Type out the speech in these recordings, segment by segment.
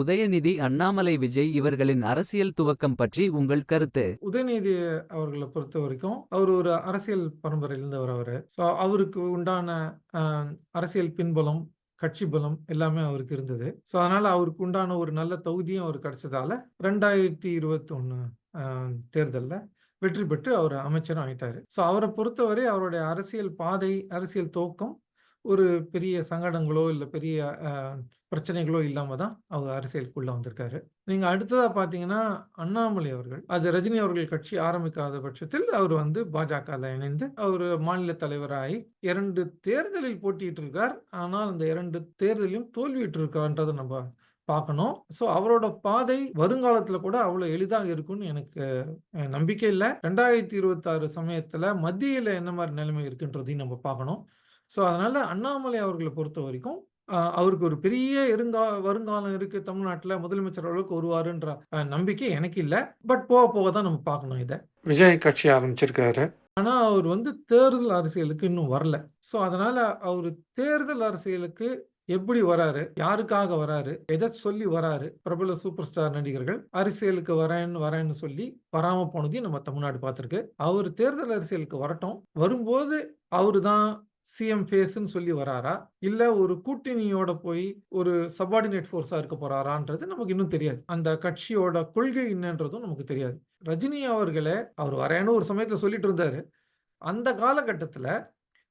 உதயநிதி அண்ணாமலை விஜய் இவர்களின் அரசியல் துவக்கம் பற்றி உங்கள் கருத்து? உதயநிதி அவர்களை பொறுத்த வரைக்கும் அவர் ஒரு அரசியல் பரம்பரையில் இருந்தவர் அவரு. ஸோ அவருக்கு உண்டான அரசியல் பின்பலம் கட்சி பலம் எல்லாமே அவருக்கு இருந்தது. ஸோ அதனால அவருக்கு உண்டான ஒரு நல்ல தொகுதியும் அவர் கிடைச்சதால ரெண்டாயிரத்தி இருபத்தி ஒன்று தேர்தலில் வெற்றி பெற்று அவர் அமைச்சரும் ஆயிட்டாரு. ஸோ அவரை பொறுத்தவரை அவருடைய அரசியல் பாதை அரசியல் துவக்கம் ஒரு பெரிய சங்கடங்களோ இல்லை பெரிய பிரச்சனைகளோ இல்லாமல் தான் அவர் அரசியலுக்குள்ளே வந்திருக்காரு. நீங்கள் அடுத்ததாக பார்த்தீங்கன்னா அண்ணாமலை அவர்கள். அது ரஜினி அவர்கள் கட்சி ஆரம்பிக்காத பட்சத்தில் அவர் வந்து பாஜகவில் இணைந்து அவர் மாநில தலைவராகி இரண்டு தேர்தலில் போட்டியிட்டு இருக்கார் ஆனால் அந்த இரண்டு தேர்தலையும் தோல்வியிட்டு இருக்கிறான்றதை நம்ம பார்க்கணும். ஸோ அவரோட பாதை வருங்காலத்துல கூட அவ்வளோ எளிதாக இருக்கும்னு எனக்கு நம்பிக்கை இல்லை. ரெண்டாயிரத்தி இருபத்தாறு சமயத்துல மத்தியில என்ன மாதிரி நிலைமை இருக்குன்றதையும் நம்ம பார்க்கணும். ஸோ அதனால அண்ணாமலை அவர்களை பொறுத்த வரைக்கும் அவருக்கு ஒரு பெரிய இருங்கா வருங்காலம் இருக்கு. தமிழ்நாட்டில் முதலமைச்சர் அளவுக்கு வருவாருன்ற நம்பிக்கை எனக்கு இல்லை. பட் போக போக தான் நம்ம பார்க்கணும் இதை. விஜய் கட்சி ஆரம்பிச்சிருக்காரு. ஆனால் அவர் வந்து தேர்தல் அரசியலுக்கு இன்னும் வரல. ஸோ அதனால அவர் தேர்தல் அரசியலுக்கு எப்படி வராரு? யாருக்காக வராரு? எதை சொல்லி வராரு? பிரபல சூப்பர் ஸ்டார் நடிகர்கள் அரசியலுக்கு வரேன்னு வரேன்னு சொல்லி வராம போனதையும் நம்ம தமிழ்நாடு பார்த்துருக்கு. அவர் தேர்தல் அரசியலுக்கு வரட்டும். வரும்போது அவரு தான் சிஎம் ஃபேஸ்ன்னு சொல்லி வராரா? இல்ல ஒரு கூட்டணியோட போய் ஒரு சபார்டினேட் ஃபோர்ஸா இருக்க போறாரான்றது நமக்கு இன்னும் தெரியாது. அந்த கட்சியோட கொள்கை என்னன்றதும் நமக்கு தெரியாது. ரஜினி அவர்களே அவர் வரேன்னு ஒரு சமயத்துல சொல்லிட்டு இருந்தாரு. அந்த காலகட்டத்துல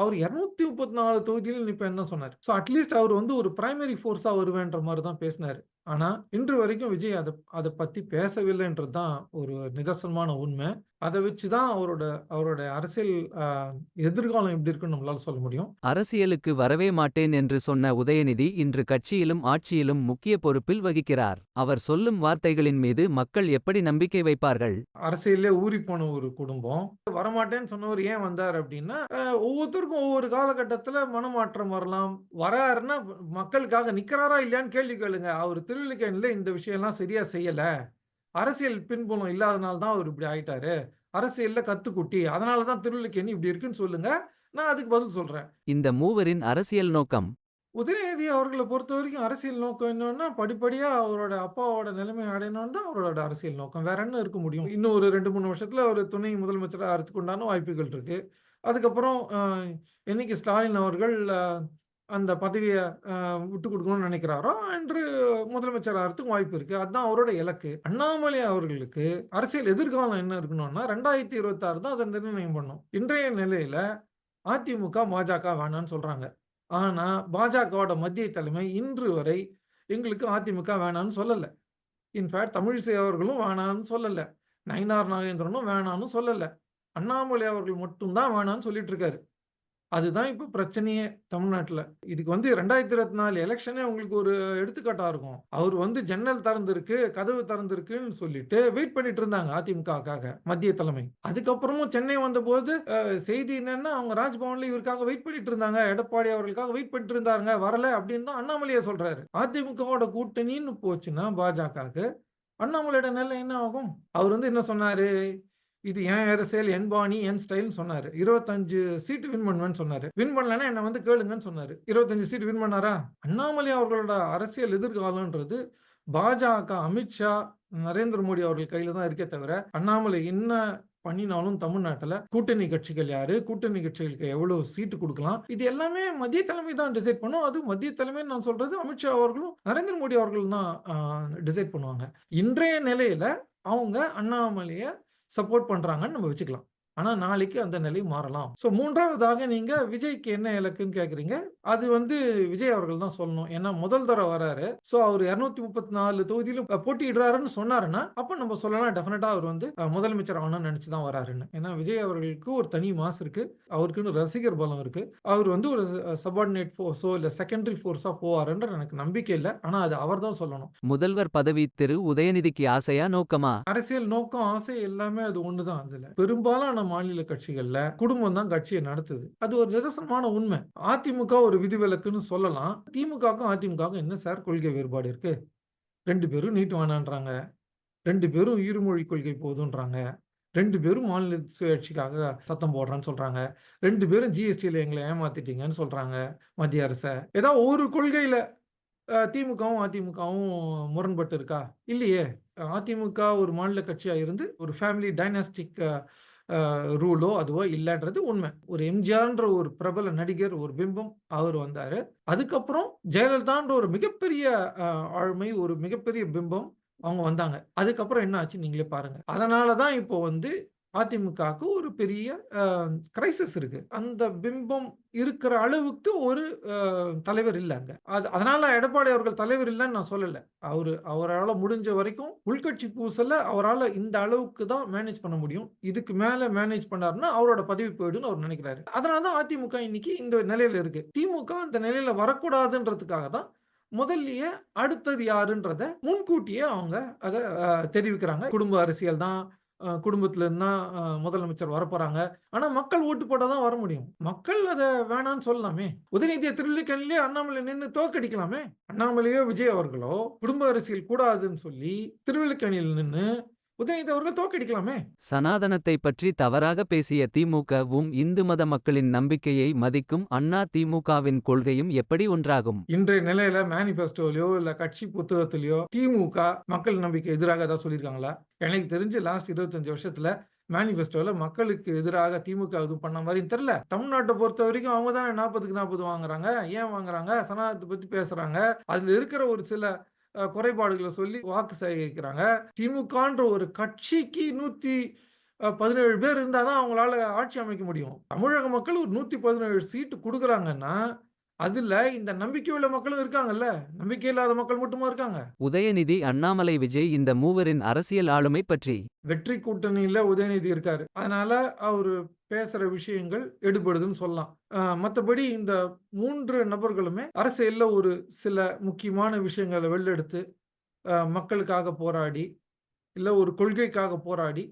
அவர் இருநூத்தி முப்பத்தி நாலு தொகுதியில் இப்ப தான் சொன்னார்? ஸோ அட்லீஸ்ட் அவர் வந்து ஒரு பிரைமரி ஃபோர்ஸா வருவேன்ற மாதிரி தான் பேசினாரு. ஆனா இன்று வரைக்கும் விஜய் அதை அதை பத்தி பேசவில்லைன்றது தான் ஒரு நிதர்சனமான உண்மை. அதை வச்சு தான் அவரோட அவரோட அரசியல் எதிர்காலம் எப்படி இருக்குன்னு நம்மளால சொல்ல முடியும். அரசியலுக்கு வரவே மாட்டேன் என்று சொன்ன உதயநிதி இன்று கட்சியிலும் ஆட்சியிலும் முக்கிய பொறுப்பில் வகிக்கிறார். அவர் சொல்லும் வார்த்தைகளின் மீது மக்கள் எப்படி நம்பிக்கை வைப்பார்கள்? அரசியல்லே ஊறி போன ஒரு குடும்பம். வரமாட்டேன்னு சொன்னவர் ஏன் வந்தார்? அப்படின்னா ஒவ்வொருத்தருக்கும் ஒவ்வொரு காலகட்டத்துல மனமாற்றம் வரலாம். வராருன்னா மக்களுக்காக நிக்கிறாரா இல்லையான்னு கேள்வி கேளுங்க. அவர் திருவிழிக்கேணில இந்த விஷயம்லாம் சரியா செய்யல. அரசியல் பின்புலம் இல்லாதனால தான் அவர் இப்படி ஆயிட்டாரு. அரசியல்ல கத்துக்குட்டி. அதனால தான் திருவிழிக்கேணி இப்படி இருக்குன்னு சொல்லுங்க. நான் அதுக்கு பதில் சொல்றேன். இந்த மூவரின் அரசியல் நோக்கம்? உதயநிதி அவர்களை பொறுத்த வரைக்கும் அரசியல் நோக்கம் என்னன்னா படிப்படியா அவரோட அப்பாவோட நிலைமை அடையணும்னு தான் அவரோட அரசியல் நோக்கம். வேற என்ன இருக்க முடியும்? இன்னும் ஒரு ரெண்டு மூணு வருஷத்துல ஒரு துணை முதலமைச்சராக உண்டான வாய்ப்புகள் இருக்கு. அதுக்கப்புறம் என்னைக்கு ஸ்டாலின் அவர்கள் அந்த பதவியை விட்டு கொடுக்கணும்னு நினைக்கிறாரோ? அன்று முதலமைச்சர் ஆகிறதுக்கு வாய்ப்பு இருக்கு. அதுதான் அவரோட இலக்கு. அண்ணாமலை அவர்களுக்கு அரசியல் எதிர்காலம் என்ன இருக்கணும்னா ரெண்டாயிரத்தி இருபத்தாறு தான் அதை நிர்ணயம் பண்ணும். இன்றைய நிலையில அதிமுக பாஜக வேணாம்னு சொல்றாங்க. ஆனா பாஜகவோட மத்திய தலைமை இன்று வரை எங்களுக்கு அதிமுக வேணான்னு சொல்லலை. இன்ஃபேக்ட் தமிழிசை அவர்களும் வேணான்னு சொல்லலை. நயினார் நாகேந்திரனும் வேணான்னு சொல்லலை. அண்ணாமலை அவர்கள் மட்டும்தான் வேணான்னு சொல்லிட்டு இருக்காரு. அதுதான் இப்போ பிரச்சனையே தமிழ்நாட்டில். இதுக்கு வந்து ரெண்டாயிரத்தி இருபத்தி நாலு எலெக்ஷனே உங்களுக்கு ஒரு எடுத்துக்காட்டாக இருக்கும். அவர் வந்து ஜன்னல் திறந்திருக்கு கதவு திறந்திருக்குன்னு சொல்லிட்டு வெயிட் பண்ணிட்டு இருந்தாங்க அதிமுகக்காக மத்திய தலைமை. அதுக்கப்புறமும் சென்னை வந்தபோது செய்தி என்னன்னா அவங்க ராஜ்பவன்ல இவருக்காக வெயிட் பண்ணிட்டு இருந்தாங்க. எடப்பாடி அவர்களுக்காக வெயிட் பண்ணிட்டு இருந்தாங்க வரல அப்படின்னு தான் அண்ணாமலையே சொல்றாரு. அதிமுகவோட கூட்டணின்னு போச்சுன்னா பாஜகவுக்கு அண்ணாமலையோட நிலை என்ன ஆகும்? அவர் வந்து என்ன சொன்னாரு? இது என் அரசியல் என் பாணி என் ஸ்டைல்னு சொன்னாரு. இருபத்தஞ்சு சீட்டு வின் பண்ணுவேன்னு சொன்னாரு. வின் பண்ணலன்னா என்ன வந்து கேளுங்கன்னு சொன்னாரு. இருபத்தஞ்சு சீட்டு வின் பண்ணாரா? அண்ணாமலை அவர்களோட அரசியல் எதிர்காலன்றது பாஜக அமித்ஷா நரேந்திர மோடி அவர்கள் கையில தான் இருக்கே தவிர அண்ணாமலை என்ன பண்ணினாலும் தமிழ்நாட்டுல கூட்டணி கட்சிகள் யாரு? கூட்டணி கட்சிகளுக்கு எவ்வளவு சீட்டு கொடுக்கலாம்? இது எல்லாமே மத்திய தலைமை தான் டிசைட் பண்ணும். அது மத்திய தலைமை நான் சொல்றது அமித்ஷா அவர்களும் நரேந்திர மோடி அவர்களும் தான் டிசைட் பண்ணுவாங்க. இன்றைய நிலையில அவங்க அண்ணாமலையை சப்போர்ட் பண்ணுறாங்கன்னு நம்ம வச்சுக்கலாம். ஆனா நாளைக்கு அந்த நிலை மாறலாம். சோ மூன்றாவதாக நீங்க விஜய்க்கு என்ன இலக்குன்னு கேக்குறீங்க? அது வந்து விஜய் அவர்கள் தான் சொல்லணும். ஏன்னா முதல் தடவை வராரு. சோ அவர் இருநூத்தி முப்பத்தி நாலு தொகுதியிலும் போட்டியிடுறாருன்னு சொன்னாருன்னா அப்ப நம்ம சொல்லலாம் டெஃபினட்டா அவர் வந்து முதலமைச்சர் ஆகணும்னு நினைச்சு தான் வராருன்னு. ஏன்னா விஜய் அவர்களுக்கு ஒரு தனி மாஸ் இருக்கு. அவருக்குன்னு ரசிகர் பலம் இருக்கு. அவர் வந்து ஒரு சபார்டினேட் ஃபோர்ஸோ இல்ல செகண்டரி ஃபோர்ஸா போவாருன்ற எனக்கு நம்பிக்கை இல்லை. ஆனா அது அவர் தான் சொல்லணும். முதல்வர் பதவி திரு உதயநிதிக்கு ஆசையா நோக்கமா? அரசியல் நோக்கம் ஆசை எல்லாமே அது ஒண்ணுதான். அதுல பெரும்பாலான மாநில கட்சிகள்ல குடும்பம் தான் கட்சியை நடத்துது அது ஒரு நிதர்சனமான உண்மை அதிமுக ஒரு விதிவிலக்குன்னு சொல்லலாம் திமுகவுக்கும் அதிமுகவுக்கும் என்ன சார் கொள்கை வேறுபாடு இருக்கு ரெண்டு பேரும் நீட்டு வேணான்றாங்க ரெண்டு பேரும் இருமொழி கொள்கை போதுன்றாங்க. ரெண்டு பேரும் மாநில சுயாட்சிக்காக சத்தம் போடுறேன்னு சொல்றாங்க. ரெண்டு பேரும் ஜிஎஸ்டியில எங்களை ஏமாத்திட்டீங்கன்னு சொல்றாங்க, மத்திய அரச. ஏதாவது ஒரு கொள்கையில திமுகவும், அதிமுகவும் முரண்பட்டு இருக்கா? இல்லையே. அதிமுக ஒரு மாநில கட்சியா இருந்து ஒரு ஃபேமிலி டைனாஸ்டிக் ரூலோ அதுவோ இல்லைன்றது உண்மை ஒரு எம்ஜிஆர்ன்ற ஒரு பிரபல நடிகர், ஒரு பிம்பம் அவர் வந்தார் அதுக்கப்புறம் ஜெயலலிதான்ற ஒரு மிகப்பெரிய ஆழ்மை ஆளுமை, ஒரு மிகப்பெரிய பிம்பம் அவங்க வந்தாங்க. அதுக்கப்புறம் என்ன ஆச்சு நீங்களே பாருங்க. அதனால தான் இப்போ வந்து அதிமுகவுக்கு ஒரு பெரிய கிரைசிஸ் இருக்கு. அந்த பிம்பம் இருக்கிற அளவுக்கு ஒரு தலைவர் இல்லை அங்க. அது அதனால எடப்பாடி அவர்கள் தலைவர் இல்லைன்னு நான் சொல்லலை அவரு அவரால் முடிஞ்ச வரைக்கும் உள்கட்சி பூசல அவரால் இந்த அளவுக்கு தான் மேனேஜ் பண்ண முடியும். இதுக்கு மேல மேனேஜ் பண்ணாருன்னா அவரோட பதவி போயிடும்னு அவர் நினைக்கிறாரு. அதனால தான் அதிமுக இன்னைக்கு இந்த நிலையில இருக்கு. திமுக அந்த நிலையில வரக்கூடாதுன்றதுக்காக தான் முதல்லயே அடுத்தது யாருன்றத முன்கூட்டியே அவங்க அதை தெரிவிக்கிறாங்க. குடும்ப அரசியல் தான். குடும்பத்துல இருந்து தான் முதலமைச்சர் வரப்போறாங்க. ஆனா மக்கள் ஓட்டு போட்டா தான் வர முடியும். மக்கள் அதை வேணான்னு சொல்லலாமே. உதயநிதிய திருவல்லிக்கேணியிலே அண்ணாமலை நின்று தோற்கடிக்கலாமே. அண்ணாமலையோ, விஜய் அவர்களோ குடும்ப அரசியல் கூடாதுன்னு சொல்லி திருவள்ளிக்கணியில் நின்று உதயநிதி அவர்கள் தோற்கடிக்கலாமே. சனாதனத்தை பற்றி தவறாக பேசிய திமுகவும் இந்து மத மக்களின் நம்பிக்கையை மதிக்கும் அண்ணா திமுகவின் கொள்கையும் எப்படி ஒன்றாகும்? இன்றைய நிலையில மேனிஃபெஸ்டோலயோ, இல்ல கட்சி புத்தகத்திலயோ திமுக மக்கள் நம்பிக்கை எதிராக ஏதாவது சொல்லியிருக்காங்களா? எனக்கு தெரிஞ்சு லாஸ்ட் 25 வருஷத்துல மேனிஃபெஸ்டோல மக்களுக்கு எதிராக திமுக எதுவும் பண்ண மாரியும் தெரியல. தமிழ்நாட்ட பொறுத்தவரைக்கும் அவங்க தானே 40க்கு 40 வாங்குறாங்க. ஏன் வாங்குறாங்க? சனாதனத்த பத்தி பேசுறாங்க. அதுல இருக்கிற ஒரு சில குறைபாடுகளை சொல்லி வாக்கு சேகரிக்கிறாங்க. திமுகன்ற ஒரு கட்சிக்கு 117 பேர் இருந்தால் தான் அவங்களால ஆட்சி அமைக்க முடியும். தமிழக மக்கள் ஒரு 117 சீட்டு கொடுக்குறாங்கன்னா அதுல இந்த நம்பிக்கையுள்ள மக்களும் இருக்காங்கல்ல. நம்பிக்கை இல்லாத மக்கள் மட்டுமா இருக்காங்க? உதயநிதி, அண்ணாமலை, விஜய் இந்த மூவரின் அரசியல் ஆளுமை பற்றி வெற்றி கூட்டணியில உதயநிதி இருக்காரு. அதனால அவரு பேசுற விஷயங்கள் எடுபடுதுன்னு சொல்லலாம். அ மத்தபடி இந்த 3 நபர்களுமே அரசியல்ல ஒரு சில முக்கியமான விஷயங்கள அ மக்களுக்காக போராடி, இல்ல ஒரு கொள்கைக்காக போராடி,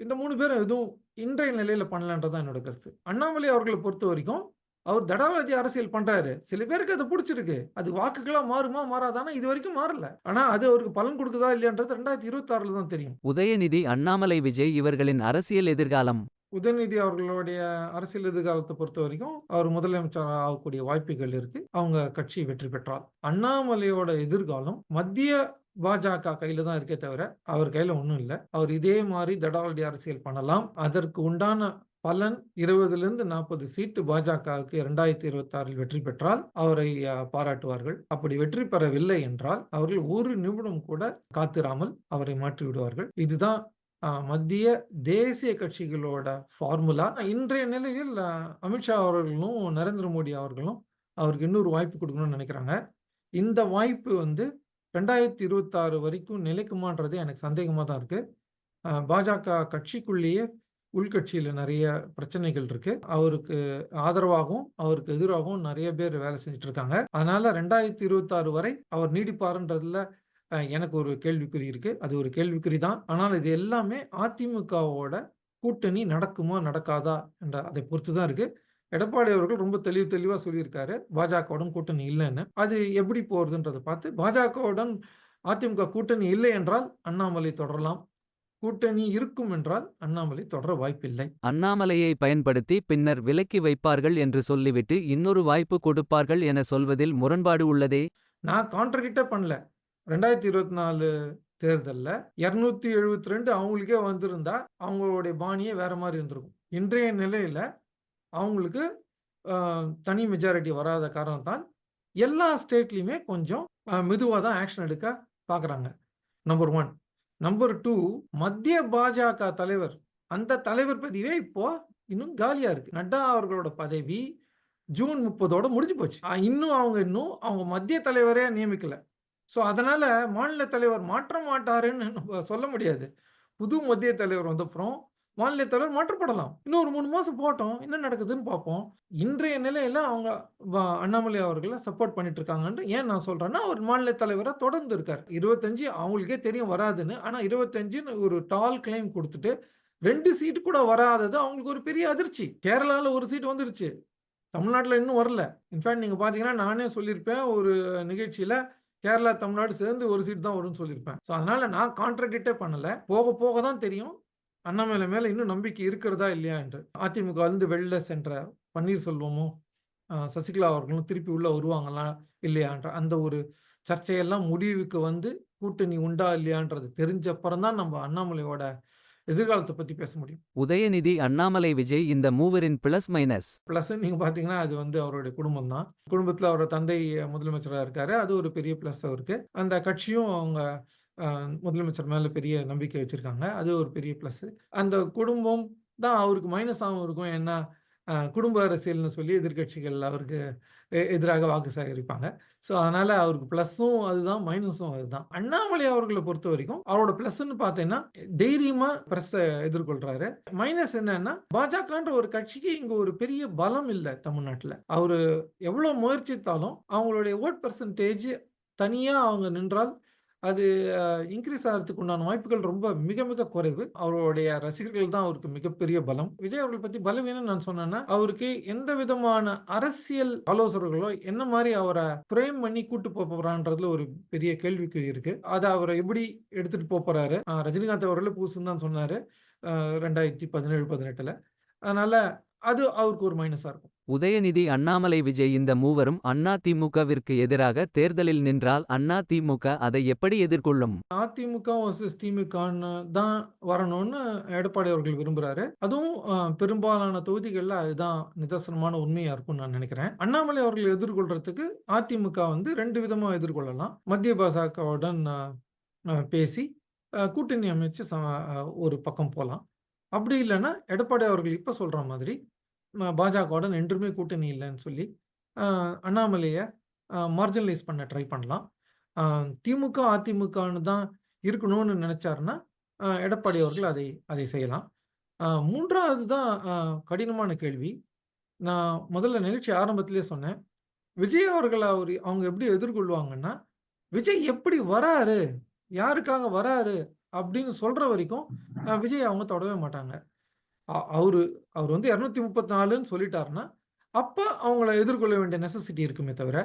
இந்த 3 பேரும் எதுவும் இன்றைய நிலையில பண்ணலன்றது தான் என்னோட கருத்து. அண்ணாமலை அவர்கள பொறுத்தவரைக்கும், அவர் தடாலடி அரசியல் பண்றாரு. சில பேருக்கு அது புடிச்சிருக்கு. அது வாக்குகளா மாறுமா? மாறாதான்னா இதுவரைக்கும் மாறல. ஆனா அது அவருக்கு பலன் குடுக்குதா? இல்லையான்றது 2026ல தான் தெரியும். உதயநிதி, அண்ணாமலை, விஜய் இவர்களின் அரசியல் எதிர்காலம் உதயநிதி அவர்களுடைய அரசியல் எதிர்காலத்த பொறுத்தவரைக்கும், அவர் முதலமைச்சர் ஆகக்கூடிய வாய்ப்புகள் இருக்கு. அவங்க கட்சி வெற்றி பெற்றால். அண்ணாமலையோட எதிர்காலம் மத்திய பாஜக கையில தான் இருக்கே தவிர, அவர் கையில ஒண்ணும் இல்ல. அவர் இதே மாரி தடாலடி அரசியல் பண்ணலாம். அதற்கு உண்டான பலன் 20லிருந்து 40 சீட்டு பாஜகவுக்கு 2026ல் வெற்றி பெற்றால், அவரை பாராட்டுவார்கள். அப்படி வெற்றி பெறவில்லை என்றால், அவர்கள் ஒரு நிமிடம் கூட காத்திராமல் அவரை மாற்றி விடுவார்கள். இதுதான் மத்திய தேசிய கட்சிகளோட ஃபார்முலா. இன்றைய நிலையில் அமித்ஷா அவர்களும், நரேந்திர மோடி அவர்களும் அவருக்கு இன்னொரு வாய்ப்பு கொடுக்கணும்னு நினைக்கிறாங்க இந்த வாய்ப்பு வந்து 2026 வரைக்கும் நிலைக்குமான்றது எனக்கு சந்தேகமாக தான் இருக்குது பாஜக கட்சிக்குள்ளேயே உள்கட்சியில் நிறைய பிரச்சனைகள் இருக்கு. அவருக்கு ஆதரவாகவும், அவருக்கு எதிராகவும் நிறைய பேர் வேலை செஞ்சுட்டு இருக்காங்க. அதனால 2026 வரை அவர் நீடிப்பாருன்றதுல எனக்கு ஒரு கேள்விக்குறி இருக்கு. அது ஒரு கேள்விக்குறி தான். ஆனால் இது எல்லாமே அதிமுகவோட கூட்டணி நடக்குமா? நடக்காதா? என்ற அதை பொறுத்து தான் இருக்கு. எடப்பாடி அவர்கள் ரொம்ப தெளிவு தெளிவாக சொல்லியிருக்காரு. பாஜகவுடன் கூட்டணி இல்லைன்னு அது எப்படி போறதுன்றத பார்த்து பாஜகவுடன் அதிமுக கூட்டணி இல்லை என்றால் அண்ணாமலை தொடரலாம். கூட்டணி இருக்கும் என்றால் அண்ணாமலை தொடர வாய்ப்பில்லை. அண்ணாமலையை பயன்படுத்தி பின்னர் விலக்கி வைப்பார்கள் என்று சொல்லிவிட்டு இன்னொரு வாய்ப்பு கொடுப்பார்கள் என சொல்வதில் முரண்பாடு உள்ளதே. நான் கான்ட்ரடிக்ட்டே பண்ணல. 2024 தேர்தல்ல 272 அவங்களுக்கே வந்திருந்தா, அவங்களுடைய பாணியே வேற மாரி இருந்திருக்கும். இன்றைய நிலையில அவங்களுக்கு தனி மெஜாரிட்டி வராத காரணத்தால், எல்லா ஸ்டேட்லயுமே கொஞ்சம் அ மெதுவா தான் ஆக்ஷன் எடுக்க பார்க்குறாங்க. நம்பர் 1. நம்பர் டூ மத்திய பாஜக தலைவர். அந்த தலைவர் பதவியே இப்போ இன்னும் காலியா இருக்கு. நட்டா அவர்களோட பதவி ஜூன் 30ஓட முடிஞ்சு போச்சு. இன்னும் அவங்க இன்னும் அவங்க மத்திய தலைவரே நியமிக்கல. ஸோ அதனால மாநில தலைவர் மாற்ற மாட்டாருன்னு நம்ம சொல்ல முடியாது. புது மத்திய தலைவர் வந்தப்புறம் மாநில தலைவர் மாற்றப்படலாம். இன்னும் ஒரு மூணு மாசம் போட்டோம் என்ன நடக்குதுன்னு பார்ப்போம். இன்றைய நிலையில அவங்க அண்ணாமலை அவர்களை சப்போர்ட் பண்ணிட்டு இருக்காங்கன்னு ஏன் நான் சொல்றேன்னா, அவர் மாநில தலைவராக தொடர்ந்து இருக்கார் இருபத்தஞ்சு அவங்களுக்கே தெரியும் வராதுன்னு. ஆனா 25ன்னு ஒரு டால் கிளைம் கொடுத்துட்டு ரெண்டு சீட்டு கூட வராதது அவங்களுக்கு ஒரு பெரிய அதிர்ச்சி. கேரளாவில் ஒரு சீட் வந்துருச்சு. தமிழ்நாட்டில் இன்னும் வரல. இன்ஃபேக்ட் நீங்கள் பார்த்தீங்கன்னா, நானே சொல்லியிருப்பேன் ஒரு நிகழ்ச்சியில் கேரளா, தமிழ்நாடு சேர்ந்து ஒரு சீட் தான் வரும்னு சொல்லியிருப்பேன். ஸோ அதனால நான் கான்ட்ராடிக்ட்டே பண்ணலை போக போக தான் தெரியும். அண்ணாமலை மேல இன்னும் நம்பிக்கை இருக்கிறதா இல்லையா என்று. அதிமுகவிலிருந்து வெளில சென்ற பன்னீர்செல்வமும், சசிகலா அவர்களும் திருப்பி உள்ள வருவாங்களா? இல்லையான்ற அந்த ஒரு சர்ச்சையெல்லாம் முடிவுக்கு வந்து கூட்டணி உண்டா? இல்லையான்றது தெரிஞ்ச அப்புறம் தான் நம்ம அண்ணாமலையோட எதிர்காலத்த பத்தி பேச முடியும். உதயநிதி அண்ணாமலை விஜய் இந்த மூவரின் பிளஸ் மைனஸ். பிளஸ்ன்னு நீங்க பார்த்தீங்கன்னா, அது வந்து அவருடைய குடும்பம் தான். குடும்பத்தில அவரோட தந்தை முதலமைச்சரா இருக்காரு. அது ஒரு பெரிய பிளஸ் அவருக்கு. அந்த கட்சியும் அவங்க முதலமைச்சர் மேலே பெரிய நம்பிக்கை வச்சிருக்காங்க. அது ஒரு பெரிய ப்ளஸ்ஸு அந்த குடும்பம் தான் அவருக்கு மைனஸ் ஆகும் இருக்கும். ஏன்னா, குடும்ப அரசியல்னு சொல்லி எதிர்கட்சிகள் அவருக்கு எ எதிராக வாக்கு சேகரிப்பாங்க. ஸோ அதனால அவருக்கு ப்ளஸ்ஸும் அதுதான், மைனஸும் அதுதான். அண்ணாமலை அவர்களை பொறுத்த வரைக்கும் அவரோட ப்ளஸ்ன்னு பார்த்தீங்கன்னா, தைரியமா ப்ரெஸ்ஸை எதிர்கொள்றாரு. மைனஸ் என்னன்னா, பாஜகன்ற ஒரு கட்சிக்கு இங்க ஒரு பெரிய பலம் இல்லை தமிழ்நாட்டில் அவரு எவ்வளோ முயற்சித்தாலும் அவங்களுடைய ஓட் பர்சன்டேஜ் தனியா அவங்க நின்றால், அது இன்க்ரீஸ் ஆகிறதுக்கு உண்டான வாய்ப்புகள் ரொம்ப மிக மிக குறைவு. அவருடைய ரசிகர்கள் தான் அவருக்கு மிகப்பெரிய பலம். விஜய் அவர்கள் பத்தி பலவீனம்னு நான் சொன்னேன்னா, அவருக்கு எந்த விதமான அரசியல் ஆலோசகர்களோ என்ன மாதிரி அவரை பிரேம் பண்ணி கூட்டு போ போறான்றதுல ஒரு பெரிய கேள்விக்குறி இருக்கு. அதை அவரை எப்படி எடுத்துட்டு போறாரு ரஜினிகாந்த் அவர்கள் பூசுன்னு தான் சொன்னாரு. ரெண்டாயிரத்தி பதினேழு பதினெட்டுல அதனால அது அவருக்கு ஒரு மைனஸா இருக்கும். உதயநிதி அண்ணாமலை விஜய் இந்த மூவரும் அண்ணா திமுகவிற்கு எதிராக தேர்தலில் நின்றால் அண்ணா திமுக அதை எப்படி எதிர்கொள்ளும்? அதிமுக வெர்சஸ் திமுகன்னு தான் வரணும்னு எடப்பாடி அவர்கள் விரும்புறாரு. அதுவும் பெரும்பாலான தொகுதிகள்ல அதுதான் நிதர்சனமான உண்மையா இருக்கும்னு நான் நினைக்கிறேன். அண்ணாமலை அவர்கள் எதிர்கொள்றதுக்கு அதிமுக வந்து 2 விதமா எதிர்கொள்ளலாம். மத்திய பாஜகவுடன் பேசி கூட்டணி அமைச்சு ஒரு பக்கம் போலாம். அப்படி இல்லைன்னா எடப்பாடி அவர்கள் இப்போ சொல்கிற மாதிரி பாஜகவுடன் என்றுமே கூட்டணி இல்லைன்னு சொல்லி, அண்ணாமலையை மார்ஜினலைஸ் பண்ண ட்ரை பண்ணலாம். திமுக, அதிமுகன்னு தான் இருக்கணும்னு நினச்சாருன்னா எடப்பாடி அவர்கள் அதை அதை செய்யலாம். மூன்றாவது தான் கடினமான கேள்வி. நான் முதல்ல நிகழ்ச்சி ஆரம்பத்திலேயே சொன்னேன். விஜய் அவர்களை அவர் அவங்க எப்படி எதிர்கொள்வாங்கன்னா, விஜய் எப்படி வராரு? யாருக்காக வராரு? அப்படின்னு சொல்ற வரைக்கும் விஜய் அவங்க தொடவே மாட்டாங்க. அவரு அவரு வந்து 234ன்னு சொல்லிட்டாருன்னா, அப்ப அவங்கள எதிர்கொள்ள வேண்டிய நெசசிட்டி இருக்குமே தவிர,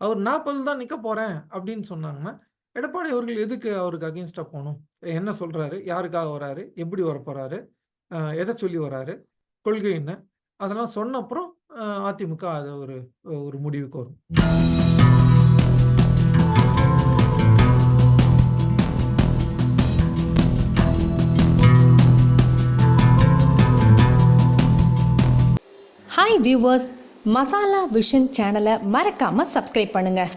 அவர் 40 தான் நிக்க போறேன் அப்படின்னு சொன்னாங்கன்னா, எடப்பாடி அவர்கள் எதுக்கு அவருக்கு அகைன்ஸ்ட்டா போணும்? என்ன சொல்றாரு? யாருக்காக வராரு? எப்படி வரப்போறாரு? அ எத சொல்லி வராரு? கொள்கை என்ன? அதெல்லாம் சொன்ன அப்புறம் அதிமுக அத ஒரு ஒரு முடிவுக்கு வரும். ஹாய் வியூவர்ஸ் மசாலா விஷன் சேனலை மறக்காமல் சப்ஸ்கிரைப் பண்ணுங்கள்